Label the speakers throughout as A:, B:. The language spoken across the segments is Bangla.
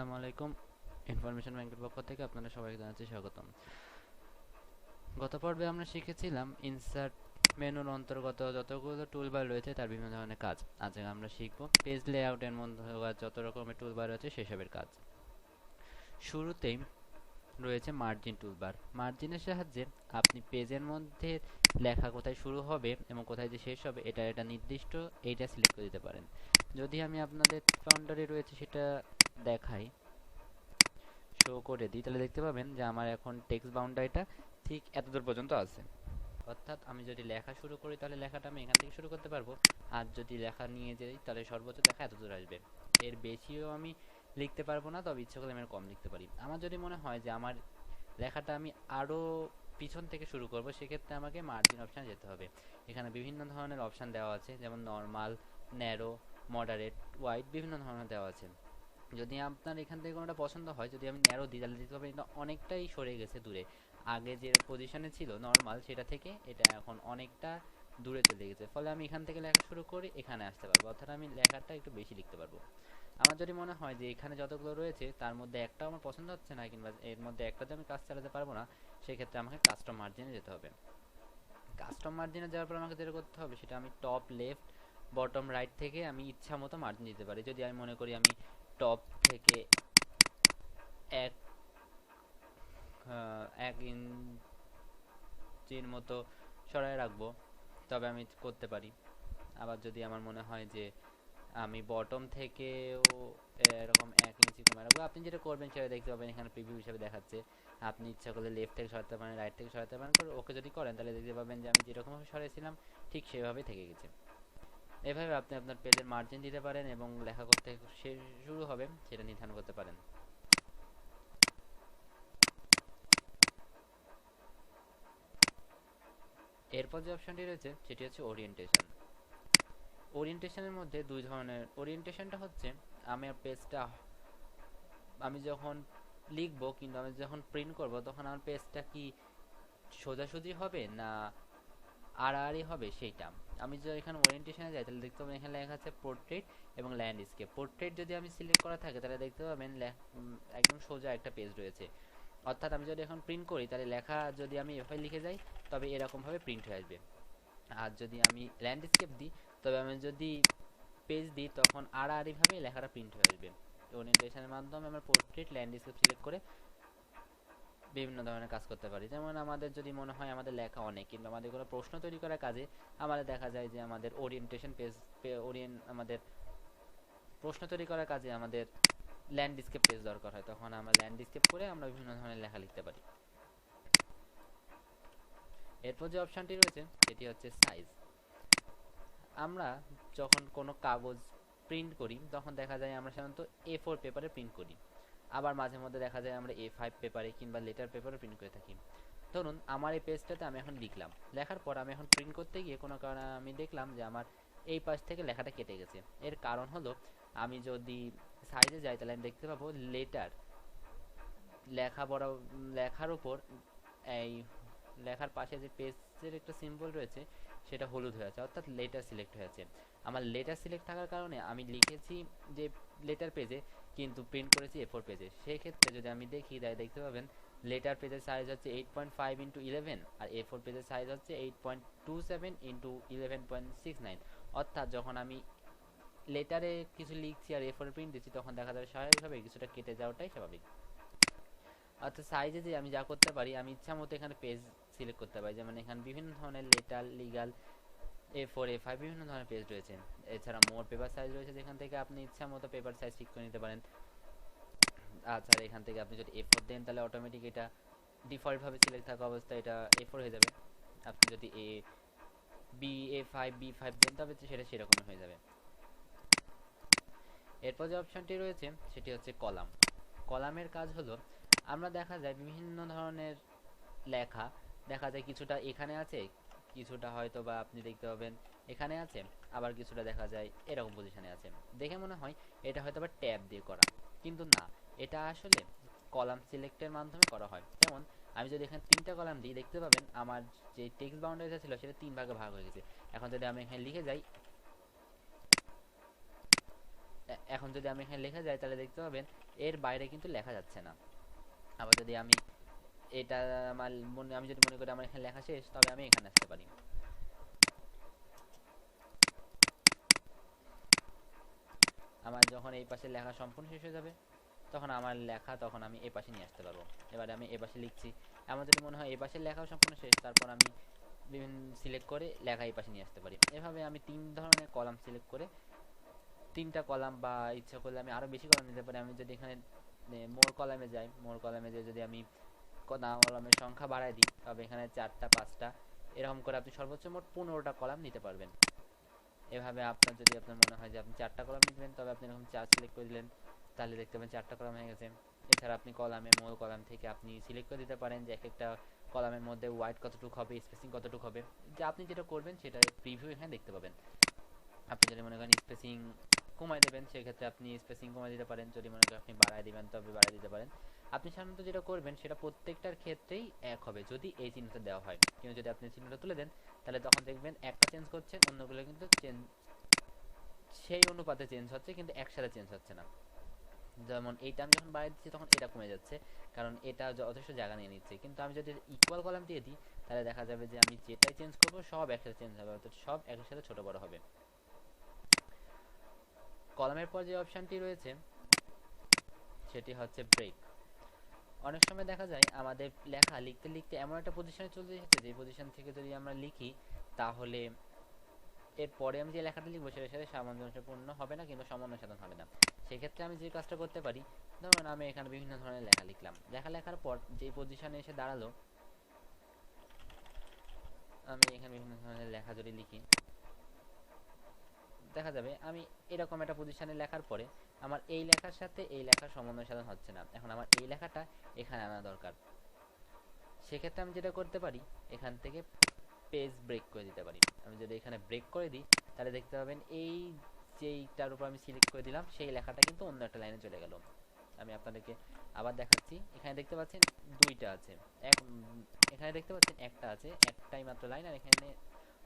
A: আসসালামু আলাইকুম। ইনফরমেশন ব্যাংকের পক্ষ থেকে আপনাদের সবাইকে জানাচ্ছি স্বাগতম। গত পর্বে আমরা শিখেছিলাম ইনসার্ট মেনুর অন্তর্গত যতগুলো টুলবার রয়েছে তার বিভিন্ন ধরনের কাজ। আজকে আমরা শিখব পেজ লেআউটের মধ্যে যত রকমের টুলবার রয়েছে সেসবের কাজ। শুরুতেই রয়েছে মার্জিন টুলবার মার্জিনের সাহায্যে আপনি পেজের মধ্যে লেখা কোথায় শুরু হবে এবং কোথায় যে শেষ হবে এটা এটা নির্দিষ্ট এইটা সিলেক্ট করে দিতে পারেন। যদি আমি আপনাদের বাউন্ডারি রয়েছে সেটা দেখাই। শো করে দিই। তাহলে দেখতে পাবেন যে আমার এখন টেক্সট বাউন্ডারিটা ঠিক এতদূর পর্যন্ত আছে। অর্থাৎ আমি যদি লেখা শুরু করি, তাহলে লেখাটা আমি এখান থেকে শুরু করতে পারব। আর যদি লেখা নিয়ে যাই, তাহলে সর্বোচ্চ লেখা এতদূর আসবে। এর বেশিও আমি লিখতে পারব না, তবে ইচ্ছা করলে আমি কম লিখতে পারি। আমার যদি মনে হয় যে আমার লেখাটা আমি আরও পিছন থেকে শুরু করব, সেক্ষেত্রে আমাকে মার্জিন অপশান যেতে হবে। এখানে বিভিন্ন ধরনের অপশান দেওয়া আছে, যেমন নর্মাল ন্যারো মডারেট ওয়াইড বিভিন্ন ধরনের দেওয়া আছে। যদি আপনার এখান থেকে কোনোটা পছন্দ হয়, যদি আমি ন্যারো দিই, তাহলে দেখতে পাবেন এটা অনেকটাই সরে গেছে দূরে। আগে যে পজিশনে ছিল নর্মাল সেটা থেকে এটা এখন অনেকটা দূরে চলে গেছে। ফলে আমি এখান থেকে লেখা শুরু করে এখানে আসতে পারব। অর্থাৎ আমি লেখাটা একটু বেশি লিখতে পারব। আমার যদি মনে হয় যে এখানে যতগুলো রয়েছে, তার মধ্যে একটা আমার পছন্দ হচ্ছে না, কিংবা এর মধ্যে একটাতে আমি কাজ চালাতে পারব না, সেক্ষেত্রে আমাকে কাস্টম মার্জিনে যেতে হবে। কাস্টম মার্জিনে যাওয়ার পর আমাকে যেটা করতে হবে, সেটা আমি টপ লেফট বটম রাইট থেকে আমি ইচ্ছা মতো মার্জিন দিতে পারি। যদি আমি মনে করি আমি টপ থেকে এক এক ইঞ্চির মতো সরাই রাখব। তবে আমি করতে পারি। আবার যদি আমার মনে হয় যে আমি বটম থেকেও এরকম এক ইঞ্চি কমে রাখব, আপনি যেটা করবেন সেটা দেখতে পাবেন, এখানে প্রিভিউ হিসাবে দেখাচ্ছে। আপনি ইচ্ছা করলে লেফট থেকে সরাতে পারেন রাইট থেকে সরাতে পারেন ওকে যদি করেন, তাহলে দেখতে পাবেন যে আমি যেরকমভাবে সরাইছিলাম, ঠিক সেভাবেই থেকে গেছে। এভাবে আপনি আপনার পেজের মার্জিন দিতে পারেন এবং লেখা করতে শুরু হবে, সেটা নির্ধারণ করতে পারেন। এরপর যে অপশনটি রয়েছে, সেটি হচ্ছে ওরিয়েন্টেশন ওরিয়েন্টেশনের মধ্যে দুই ধরনের ওরিয়েন্টেশনটা হচ্ছে আমার পেজটা আমি যখন লিখব কিন্তু আমি যখন প্রিন্ট করব, তখন আমার পেজটা কি সোজাসুজি হবে না আড়াআড়ি হবে সেইটা। আমি যদি এখানে ওরিয়েন্টেশনে যাই, তাহলে দেখতে পাবেন এখানে লেখা আছে পোর্ট্রেট এবং ল্যান্ডস্কেপ পোর্ট্রেট যদি আমি সিলেক্ট করা থাকে, তাহলে দেখতে পাবেন একদম সোজা একটা পেজ রয়েছে। অর্থাৎ আমি যদি এখন প্রিন্ট করি, তাহলে লেখা যদি আমি এভাবে লিখে যাই, তবে এরকমভাবে প্রিন্ট হয়ে আসবে। আর যদি আমি ল্যান্ডস্কেপ দিই, তবে আমি যদি পেজ দিই, তখন আড়াআড়িভাবে লেখাটা প্রিন্ট হয়ে আসবে। ওরিয়েন্টেশনের মাধ্যমে আমরা পোর্ট্রেট ল্যান্ডস্কেপ সিলেক্ট করে বিভিন্ন ধরনের কাজ করতে পারি। যেমন আমাদের যদি মনে হয় আমাদের লেখা অনেক কিন্তু আমাদের কোনো প্রশ্ন তৈরি করার কাজে আমাদের দেখা যায় যে আমাদের ওরিয়েন্টেশন পেজ ওরিয়েন্ট আমাদের প্রশ্ন তৈরি করার কাজে আমাদের ল্যান্ডস্কেপ পেজ দরকার হয়। তখন আমরা ল্যান্ডস্কেপ করে আমরা বিভিন্ন ধরনের লেখা লিখতে পারি। এরপর যে অপশানটি রয়েছে, সেটি হচ্ছে সাইজ আমরা যখন কোনো কাগজ প্রিন্ট করি, তখন দেখা যায় আমরা সাধারণত এ ফোর পেপারে প্রিন্ট করি। আবার মাঝে মধ্যে দেখা যায় আমরা এ ফাইভ পেপারে কিংবা লেটার পেপারে প্রিন্ট করে থাকি। ধরুন, আমার এই পেজটাতে আমি এখন লিখলাম। লেখার পর আমি এখন প্রিন্ট করতে গিয়ে কোনো কারণে আমি দেখলাম যে আমার এই পাশ থেকে লেখাটা কেটে গেছে। এর কারণ হলো, আমি যদি সাইজে যাই তাহলে আমি দেখতে পাবো লেটার লেখা বড়, লেখার উপর এই লেখার পাশে যে পেজের একটা সিম্বল রয়েছে, সেটা হলুদ হয়ে আছে, অর্থাৎ লেটার সিলেক্ট হয়েছে আমার লেটার সিলেক্ট থাকার কারণে আমি লিখেছি যে লেটার পেজে কিন্তু প্রিন্ট করেছি এ ফোর পেজে সেই ক্ষেত্রে যদি আমি দেখি তাই দেখতে পাবেন লেটার পেজের সাইজ হচ্ছে eight point five into eleven R A four পেজের সাইজ হচ্ছে eight point two seven into eleven point six nine অর্থাৎ যখন আমি লেটারে কিছু লিখছি আর এ ফোর প্রিন্ট দিচ্ছি, তখন দেখা যাবে স্বাভাবিকভাবে কিছুটা কেটে যাওয়াটাই স্বাভাবিক। অর্থাৎ সাইজে যে আমি যা করতে পারি, আমি ইচ্ছা মতো এখানে পেজ সিলেক্ট করতে পারি। যেমন এখানে বিভিন্ন ধরনের letter legal A four A five বিভিন্ন ধরনের পেজ রয়েছে। এছাড়া মোর পেপার সাইজ রয়েছে যেখান থেকে আপনি ইচ্ছা মতো পেপার সাইজ ঠিক করে নিতে পারেন। আচ্ছা এখান থেকে আপনি যদি এ ফোর দেন, তাহলে অটোমেটিক এটা ডিফল্টভাবে সিলেক্ট থাকা অবস্থায় এটা এ ফোর হয়ে যাবে। আপনি যদি A B A five B five দেন, তবে সেটা সেরকম হয়ে যাবে। এরপর যে অপশনটি রয়েছে, সেটি হচ্ছে কলাম। কলামের কাজ হলো, আমরা দেখা যায় বিভিন্ন ধরনের লেখা, দেখা যায় কিছুটা এখানে আছে কিছুটা হয়তো বা আপনি দেখতে পাবেন। এখানে আছে, আবার কিছুটা দেখা যায়, এরকম পজিশনে আছে। দেখে মনে হয় এটা হয়তো বা ট্যাব দিয়ে করা। কিন্তু না, এটা আসলে কলাম সিলেক্টের মাধ্যমে করা হয়। যেমন, আমি যদি এখানে তিনটা কলাম দিই, দেখতে পাবেন আমার যে টেক্সট বাউন্ডারিটা ছিল, সেটা তিন ভাগে ভাগ হয়ে গেছে। এখন যদি আমি এখানে লিখে যাই এখন যদি আমি এখানে লেখা যাই, তাহলে দেখতে পাবেন এর বাইরে কিন্তু লেখা যাচ্ছে না। আবার যদি আমি এটা আমার মনে, আমি যদি মনে করি আমার এখানে লেখা শেষ, তবে আমি এখানে আসতে পারি। আমার যখন এই পাশে লেখা সম্পূর্ণ শেষ হয়ে যাবে, তখন আমার লেখা তখন আমি এই পাশে নিয়ে আসতে পারব। এবারে আমি এ পাশে লিখছি। আমার যদি মনে হয় এই পাশের লেখাও সম্পূর্ণ শেষ, তারপর আমি বিভিন্ন সিলেক্ট করে লেখা এই পাশে নিয়ে আসতে পারি। এভাবে আমি তিন ধরনের কলাম সিলেক্ট করে, তিনটা কলাম বা ইচ্ছা করলে আমি আরও বেশি কলাম নিতে পারি। আমি যদি এখানে মোর কলামে যাই মোর কলামে যে যদি আমি না কলামের সংখ্যা বাড়ায় দিই, তবে এখানে চারটা, পাঁচটা, এরকম করে আপনি সর্বোচ্চ মোট পনেরোটা কলাম নিতে পারবেন। এভাবে আপনার যদি আপনার মনে হয় যে আপনি চারটা কলাম নিবেন, তবে আপনি এরকম চার সিলেক্ট করে দিলেন, তাহলে দেখতে পাবেন চারটা কলাম হয়ে গেছে। এছাড়া আপনি কলামে মূল কলাম থেকে আপনি সিলেক্ট করে দিতে পারেন যে এক একটা কলামের মধ্যে হোয়াইট কতটুকু হবে স্পেসিং কতটুকু হবে। যে আপনি যেটা করবেন সেটা প্রিভিউ এখানে দেখতে পাবেন। আপনি যদি মনে করেন স্পেসিং কমায় দেবেন, সেক্ষেত্রে আপনি স্পেসিং কমায় দিতে পারেন। যদি মনে করেন আপনি বাড়ায় দিবেন, তবে বাড়ায় দিতে পারেন। আপনি সাধারণত যেটা করবেন, সেটা প্রত্যেকটার ক্ষেত্রেই এক হবে, যদি এই চিহ্নটা দেওয়া হয়। কিন্তু যদি আপনি চিহ্নটা তুলে দেন, তাহলে তখন দেখবেন একটা চেঞ্জ করছেন অন্যগুলো কিন্তু চেঞ্জ সেই অনুপাতে চেঞ্জ হচ্ছে, কিন্তু একসাথে চেঞ্জ হচ্ছে না। যেমন এইটা আমি যখন বাড়িয়ে দিচ্ছি, তখন এটা কমে যাচ্ছে, কারণ এটা যথেষ্ট জায়গা নিয়ে নিচ্ছে। কিন্তু আমি যদি ইকুয়াল কলাম দিয়ে দিই, তাহলে দেখা যাবে যে আমি যেটাই চেঞ্জ করব, সব একসাথে চেঞ্জ হবে, অর্থাৎ সব একসাথে ছোট বড় হবে। কলামের পর যে অপশনটি রয়েছে, সেটি হচ্ছে ব্রেক অনেক সময় দেখা যায় আমাদের লেখা লিখতে লিখতে এমন একটা পজিশনে চলে এসেছে, যে পজিশন থেকে যদি আমরা লিখি, তাহলে এরপরে আমি যে লেখাটা লিখব, সেটার সাথে সামঞ্জস্যপূর্ণ হবে না, কিংবা সমন্বয় সাধন হবে না। সেক্ষেত্রে আমি যে কাজটা করতে পারি, ধরুন আমি এখানে বিভিন্ন ধরনের লেখা লিখলাম। লেখা লেখার পর যে পজিশনে এসে দাঁড়াল, আমি এখানে বিভিন্ন ধরনের লেখা যদি লিখি দেখা যাবে। আমি এরকম একটা পজিশনে লেখার পরে আমার এই লেখার সাথে এই লেখার সমন্বয় সাধন হচ্ছে না। এখন আমার এই লেখাটা এখানে আনা দরকার। সেক্ষেত্রে আমি যেটা করতে পারি, এখান থেকে পেজ ব্রেক করে দিতে পারি। আমি যদি এখানে ব্রেক করে দিই, তাহলে দেখতে পাবেন এই যেইটার উপর আমি সিলেক্ট করে দিলাম, সেই লেখাটা কিন্তু অন্য একটা লাইনে চলে গেল। আমি আপনাদেরকে আবার দেখাচ্ছি। এখানে দেখতে পাচ্ছেন দুইটা আছে। এক, এখানে দেখতে পাচ্ছেন একটা আছে, একটাই মাত্র লাইন আর এখানে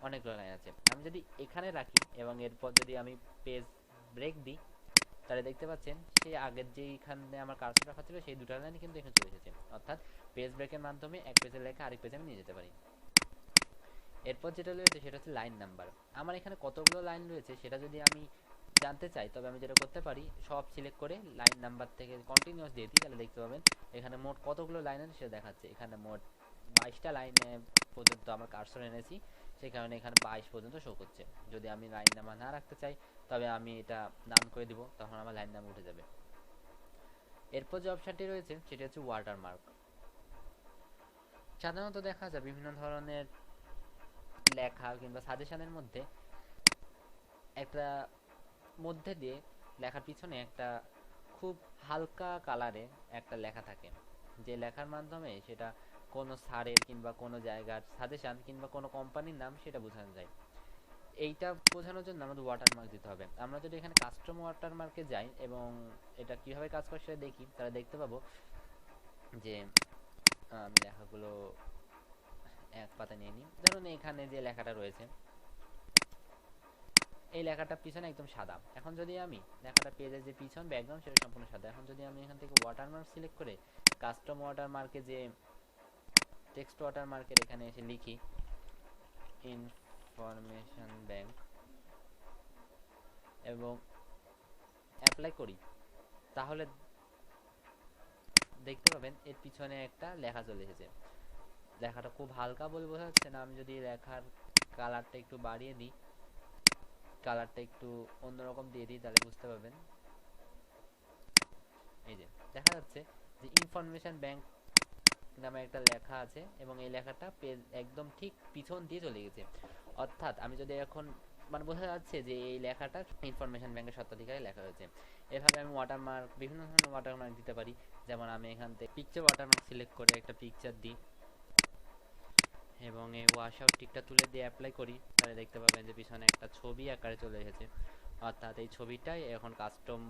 A: অনেকগুলো লাইন আছে। আমি যদি এখানে রাখি এবং এরপর যদি আমি পেজ ব্রেক দিই, তাহলে দেখতে পাচ্ছেন সেই আগের যেইখানে আমার কার্সর রাখা ছিল, সেই দুটো লাইন কিন্তু এখানে চলে এসেছে। অর্থাৎ পেজ ব্রেকের মাধ্যমে এক পেজের লেখা আরেক পেজে আমি নিয়ে যেতে পারি। এরপর যেটা রয়েছে, সেটা হচ্ছে লাইন নাম্বার আমার এখানে কতগুলো লাইন রয়েছে, সেটা যদি আমি জানতে চাই, তবে আমি যেটা করতে পারি, সব সিলেক্ট করে লাইন নাম্বার থেকে কন্টিনিউয়াস দিয়ে দিই, তাহলে দেখতে পাবেন এখানে মোট কতগুলো লাইন আছে সেটা দেখাচ্ছে। এখানে মোট বাইশটা লাইনে পর্যন্ত আমার কার্সর এনেছি। সেই কারণে এখানে বাইশ পর্যন্ত শো করছে। যদি আমি লাইন নাম্বার না রাখতে চাই, তবে আমি এটা নাম করে দিব, তখন আমার লাইন নাম্বার উঠে যাবে। এরপর যে অপশনটি রয়েছে, সেটি হচ্ছে ওয়াটারমার্ক সাধারণত দেখা যায় বিভিন্ন ধরনের লেখা কিংবা সাজেশনের মধ্যে একটা মধ্যে দিয়ে লেখার পিছনে একটা খুব হালকা কালারে একটা লেখা থাকে। যে লেখার মাধ্যমে সেটা কোনো স্যারের কিংবা কোনো জায়গার সাজেশন কিংবা কোনো কোম্পানির নাম সেটা বোঝানো যায়। এইটা বোঝানোর জন্য আমাদের ওয়াটারমার্ক দিতে হবে। আমরা যদি এখানে কাস্টম ওয়াটারমার্কে যাই এবং এটা কীভাবে কাজ করে সেটা দেখি, তাহলে দেখতে পাবো যে, আমি লেখাগুলো এক পাতা নিয়ে নিই। ধরুন এখানে যে লেখাটা রয়েছে, এই লেখাটা পিছনে একদম সাদা। এখন যদি আমি লেখাটা পেজের যে পিছন ব্যাকগ্রাউন্ড সেটা সম্পূর্ণ সাদা। এখন যদি আমি এখান থেকে ওয়াটারমার্ক সিলেক্ট করে কাস্টম ওয়াটারমার্কে যে টেক্সট ওয়াটারমার্কের এখানে এসে লিখি। ইনফরমেশন ব্যাংক এবং অ্যাপ্লাই করি। তাহলে দেখতে পাবেন, এর পিছনে একটা লেখা চলে এসেছে। লেখাটা খুব হালকা বলে বোঝা যাচ্ছে না। আমি যদি লেখার কালারটা একটু বাড়িয়ে দিই কালারটা একটু অন্যরকম দিয়ে দিই, তাহলে বুঝতে পারবেন। এই যে, দেখা যাচ্ছে যে ইনফরমেশন ব্যাংক নামে একটা লেখা আছে এবং এই লেখাটা পেজ একদম ঠিক পিছন দিয়ে চলে গেছে। অর্থাৎ আমি যদি এখন মানে বোঝা যাচ্ছে যে এই লেখাটা ইনফরমেশন ব্যাংকের স্বত্বাধিকারে লেখা হয়েছে। এভাবে আমি ওয়াটারমার্ক বিভিন্ন ধরনের ওয়াটারমার্ক দিতে পারি। যেমন আমি এখান থেকে পিকচার ওয়াটারমার্ক সিলেক্ট করে একটা পিকচার দিই এবং এই ওয়াশ আউট টিকটা তুলে দিয়ে অ্যাপ্লাই করি। তাহলে দেখতে পাবেন যে পিছনে একটা ছবি আকারে চলে এসেছে। অর্থাৎ এই ছবিটাই এখন কাস্টম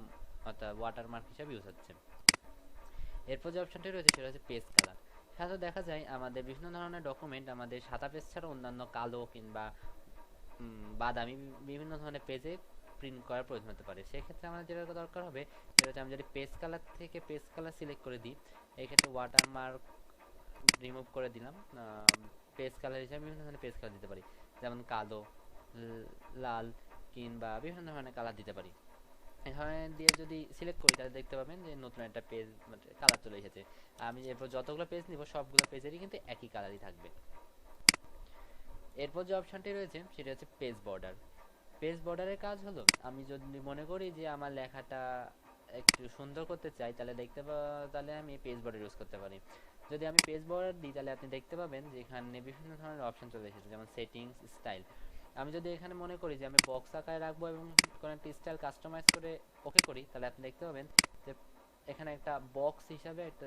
A: অর্থাৎ ওয়াটারমার্ক হিসেবে ইউজ হচ্ছে। এরপর যে অপশনটি রয়েছে সেটা হচ্ছে পেজ কালার সাধারণত দেখা যায় আমাদের বিভিন্ন ধরনের ডকুমেন্ট আমাদের সাদা পেজ ছাড়া অন্যান্য কালো কিংবা বাদামি বিভিন্ন ধরনের পেজে প্রিন্ট করার প্রয়োজন হতে পারে। সেক্ষেত্রে আমাদের যেটা দরকার হবে, সেটা হচ্ছে আমি যদি পেজ কালার থেকে পেজ কালার সিলেক্ট করে দিই, এক্ষেত্রে ওয়াটারমার্ক রিমুভ করে দিলাম পেজ কালার হিসাবে বিভিন্ন ধরনের পেজ কালার দিতে পারি। যেমন কালো লাল কিংবা বিভিন্ন ধরনের কালার দিতে পারি। এখানে দিয়ে যদি সিলেক্ট করি, তাহলে দেখতে পাবেন যে নতুন একটা পেজ মানে কালার চলে এসেছে। আমি এরপর যতগুলো পেজ নিব, সবগুলো পেজেরই কিন্তু একই কালারই থাকবে। এরপর যে অপশনটি রয়েছে, সেটা হচ্ছে পেজ বর্ডার পেজ বর্ডারের কাজ হলো, আমি যদি মনে করি যে আমার লেখাটা একটু সুন্দর করতে চাই, তাহলে দেখতে তাহলে আমি পেজ বর্ডার ইউজ করতে পারি। যদি আমি পেজ বর্ডার দিই, তাহলে আপনি দেখতে পাবেন যে এখানে বিভিন্ন ধরনের অপশন চলে এসেছে, যেমন সেটিংস স্টাইল আমি যদি এখানে মনে করি যে আমি বক্স আকারে রাখব এবং কোনো একটা স্টাইল কাস্টমাইজ করে ওকে করি, তাহলে আপনি দেখতে পাবেন যে এখানে একটা বক্স হিসাবে একটা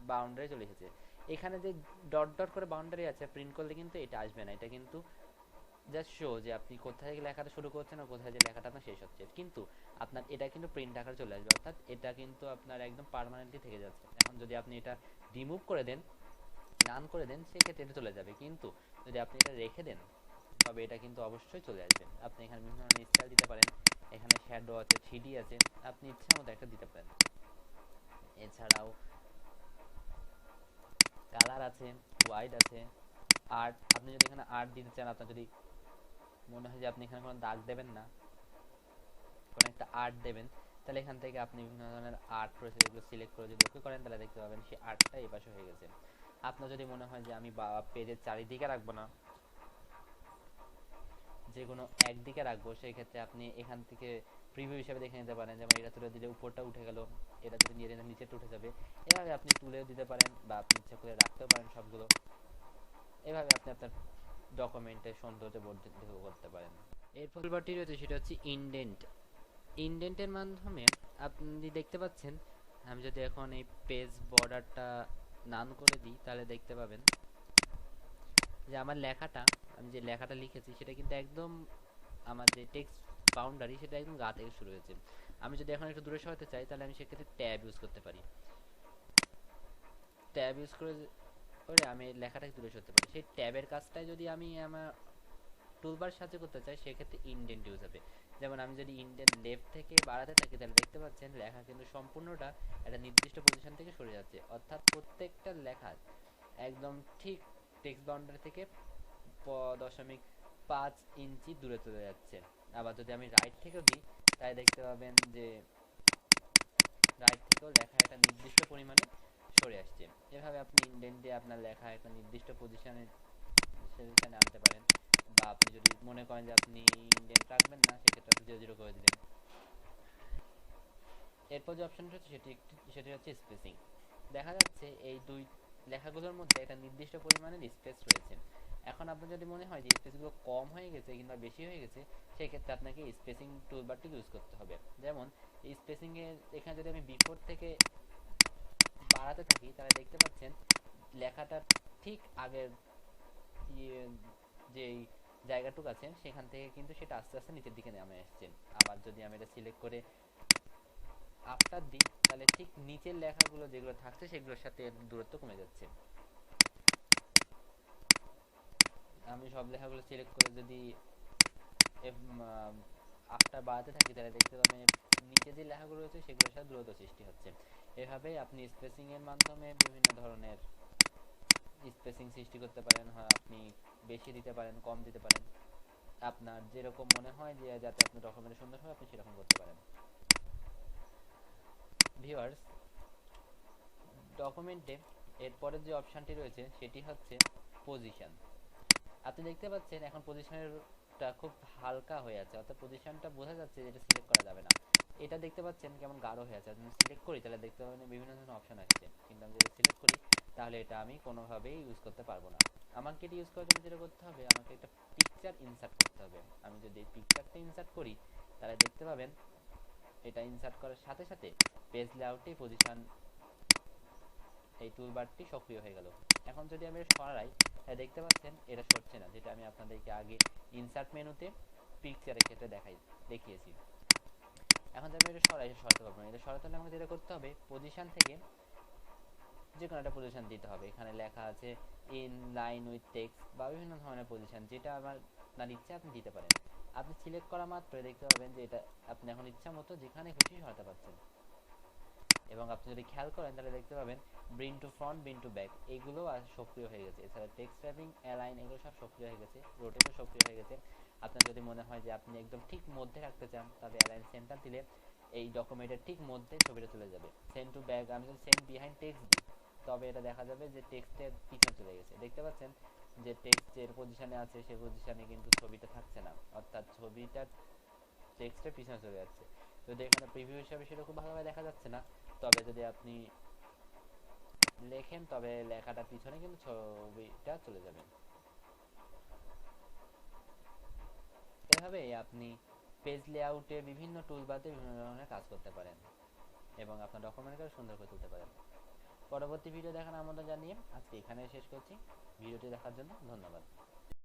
A: বাউন্ডারি চলে এসেছে। এখানে যে ডট ডট করে বাউন্ডারি আছে প্রিন্ট করলে কিন্তু এটা আসবে না। এটা কিন্তু জাস্ট শো যে আপনি কোথায় থেকে লেখাটা শুরু করছেন আর কোথায় যে লেখাটা আপনার শেষ হচ্ছে। কিন্তু আপনার এটা কিন্তু প্রিন্ট আকারে চলে আসবে। অর্থাৎ এটা কিন্তু আপনার একদম পার্মানেন্টলি থেকে যাচ্ছে। এখন যদি আপনি এটা রিমুভ করে দেন নান করে দেন, সেক্ষেত্রে এটা চলে যাবে। কিন্তু যদি আপনি এটা রেখে দেন, তবে এটা কিন্তু অবশ্যই চলে আসবে। আপনি এখানে বিভিন্ন ধরনের স্টাইল দিতে পারেন। এখানে শ্যাডো আছে থ্রিডি আছে। আপনি ইচ্ছা মতো একটা দিতে পারেন। এছাড়াও কালার আছে হোয়াইট আছে আর্ট আপনি যদি এখানে আর্ট দিতে চান, আপনার যদি মনে হয় যে আপনি এখানে কোনো দাগ দেবেন না, কোনো একটা আর্ট দেবেন, তাহলে এখান থেকে আপনি বিভিন্ন ধরনের আর্ট রয়েছে, যেগুলো সিলেক্ট করে যদি ওকে করেন, তাহলে দেখতে পাবেন সেই আর্টটা এই পাশে হয়ে গেছে। আপনার যদি মনে হয় যে আমি পেজের চারিদিকে রাখব না, যে কোনো একদিকে রাখব, সেই ক্ষেত্রে আপনি এখান থেকে প্রিভিউ হিসেবে দেখে নিতে পারেন। যেমন এটা তুলে দিলে উপরটা উঠে গেল, এটা যদি নিয়ে নিচেটা উঠে যাবে। এভাবে আপনি তুলেও দিতে পারেন বা আপনি ইচ্ছা করে রাখতেও পারেন সবগুলো। এভাবে আপনি আপনার ডকুমেন্টের সৌন্দর্য বর্ধিত করতে পারেন। এরপর টুলবারটি রয়েছে, সেটা হচ্ছে ইনডেন্ট ইনডেন্টের মাধ্যমে আপনি দেখতে পাচ্ছেন, আমি যদি এখন এই পেজ বর্ডারটা নান করে দিই, তাহলে দেখতে পাবেন। যে আমার লেখাটা, আমি যে লেখাটা লিখেছি, সেটা কিন্তু একদম আমার যে টেক্সট বাউন্ডারি সেটা একদম গা থেকে শুরু হয়েছে। আমি যদি এখন একটু দূরে সরাতে চাই, তাহলে আমি সেক্ষেত্রে ট্যাব ইউজ করতে পারি। ট্যাব ইউজ করে করে আমি লেখাটাকে দূরে সরতে পারি। সেই ট্যাবের কাজটাই যদি আমি আমার টুলবার সাহায্যে করতে চাই সেক্ষেত্রে ইন্ডেন্ট ইউজ হবে। যেমন আমি যদি ইন্ডেন্ট লেফট থেকে বাড়াতে থাকি, তাহলে দেখতে পাচ্ছেন লেখা কিন্তু সম্পূর্ণটা একটা নির্দিষ্ট পজিশন থেকে সরে যাচ্ছে। অর্থাৎ প্রত্যেকটা লেখা একদম ঠিক টেক্সট বাউন্ডারি থেকে দশমিক পাঁচ ইঞ্চি দূরে চলে যাচ্ছে। আবার যদি আমি রাইট থেকেও দিই, তাই দেখতে পাবেন যে রাইট থেকেও লেখা একটা নির্দিষ্ট পরিমাণে সরে আসছে। এভাবে আপনি ইন্ডেন্ট দিয়ে আপনার লেখা একটা নির্দিষ্ট পজিশনে সেখানে আনতে পারেন। মনে করেন যে আপনি ইন্ডেন্ট রাখবেন না, সেক্ষেত্রে আপনি জিরো জিরো করে দিলেন এরপর যে অপশনটা হচ্ছে সেটি সেটি হচ্ছে স্পেসিং দেখা যাচ্ছে এই দুই লেখাগুলোর মধ্যে একটা নির্দিষ্ট পরিমাণের স্পেস রয়েছে। এখন আপনার যদি মনে হয় যে স্পেসগুলো কম হয়ে গেছে কিংবা বেশি হয়ে গেছে সেই ক্ষেত্রে আপনাকে স্পেসিং টুলবারটি ইউজ করতে হবে। যেমন, এই স্পেসিং এখানে যদি আমি বিফোর থেকে বাড়াতে থাকি, তাহলে দেখতে পাচ্ছেন লেখাটা ঠিক আগের ইয়ে যেই জায়গাটুকু আছে, সেখান থেকে কিন্তু সেটা আস্তে আস্তে নিচের দিকে নেমে আসছে আবার যদি আমি এটা সিলেক্ট করে আফটার দিই তাহলে ঠিক নিচের লেখাগুলো যেগুলো থাকছে, সেগুলোর সাথে দূরত্ব কমে যাচ্ছে। আমি সব লেখাগুলো সিলেক্ট করে যদি আফটার বাড়াতে থাকি, তাহলে দেখতে পাবেন নিচে যে লেখাগুলো রয়েছে, সেগুলোর সাথে দূরত্ব সৃষ্টি হচ্ছে। এভাবে আপনি স্পেসিং এর মাধ্যমে বিভিন্ন ধরনের স্পেসিং সৃষ্টি করতে পারেন, হয়, আপনি বেশি দিতে পারেন, কম দিতে পারেন। আপনার যেরকম মনে হয় যে যাতে আপনার ডকুমেন্ট সুন্দর হয়, আপনি সেরকম করতে পারেন। ভিউয়ার্স ডকুমেন্টে এরপরের যে অপশনটি রয়েছে, সেটি হচ্ছে পজিশন আপনি দেখতে পাচ্ছেন, এখন পজিশনেরটা খুব হালকা হয়ে আছে, অর্থাৎ পজিশনটা বোঝা যাচ্ছে যে এটা সিলেক্ট করা যাবে না। এটা দেখতে পাচ্ছেন কেমন গাঢ় হয়ে আছে, যদি সিলেক্ট করি, তাহলে দেখতে পাবেন বিভিন্ন ধরনের অপশন আসছে। কিন্তু আমি যদি সিলেক্ট করি তাহলে এটা আমি কোনোভাবেই ইউজ করতে পারব না। আমাকে এটা ইউজ করার জন্য যেটা করতে হবে, আমাকে একটা পিকচার ইনসার্ট করতে হবে। আমি যদি এই পিকচারটা ইনসার্ট করি, তাহলে দেখতে পাবেন, এটা ইনসার্ট করার সাথে সাথে পেজ লেআউটে পজিশন এই টুলবারটি সক্রিয় হয়ে গেল। এখন যদি আমি এটা সরাই, তাহলে দেখতে পাচ্ছেন, এটা সরছে না, যেটা আমি আপনাদেরকে আগে ইনসার্ট মেনুতে পিকচারের ক্ষেত্রে দেখাই, দেখিয়েছি। এখন যদি আমি এটা সরাই সরাতে পারব না। এটা সরাতে হলে আমাকে যেটা করতে হবে পজিশন থেকে যে কোনো একটা পজিশন দিতে হবে। এখানে লেখা আছে ইন লাইন উইথ টেক্সট বা বিভিন্ন ধরনের পজিশন যেটা আমার আপনার ইচ্ছা আপনি দিতে পারেন। আপনি সিলেক্ট করা মাত্রই দেখতে পাবেন যে এটা আপনি এখন ইচ্ছা মতো যেখানে খুশি সরাতে পারছেন এবং আপনি যদি খেয়াল করেন, তাহলে দেখতে পাবেন bring to front bring to back এগুলো আর সক্রিয় হয়ে গেছে। এছাড়া টেক্সট ট্যাপিং অ্যালাইন এগুলো সব সক্রিয় হয়ে গেছে। রোটেটও সক্রিয় হয়ে গেছে। আপনার যদি মনে হয় যে আপনি একদম ঠিক মধ্যে রাখতে চান তবে অ্যালাইন সেন্টার দিলে এই ডকুমেন্টের ঠিক মধ্যে ছবিটা চলে যাবে। সেন্ড টু ব্যাক আমি যদি সেন্ড বিহাইন্ড টেক্সট দিই তবে এটা দেখা যাবে যে টেক্সটের পিছনে চলে গেছে। দেখতে পাচ্ছেন যে টেক্সট যে পজিশনে আছে সেই পজিশনে কিন্তু ছবিটা থাকছে না। অর্থাৎ ছবিটা টেক্সটের পিছনে চলে যাচ্ছে। যদি এখানে প্রিভিউ হিসাবে সেরকম ভালোভাবে দেখা যাচ্ছে না, তবে যদি আপনি লেখেন, তবে লেখাটা পিছনে কিন্তু ছবিটা চলে যাবে। এভাবে আপনি পেজ লেআউটে বিভিন্ন টুলবারতে বিভিন্ন ধরনের কাজ করতে পারেন এবং আপনার ডকুমেন্টকে সুন্দর করে তুলতে পারেন। পরবর্তী ভিডিও দেখার আমন্ত্রণ জানিয়ে আজকে এখানে শেষ করছি। ভিডিওটি দেখার জন্য ধন্যবাদ।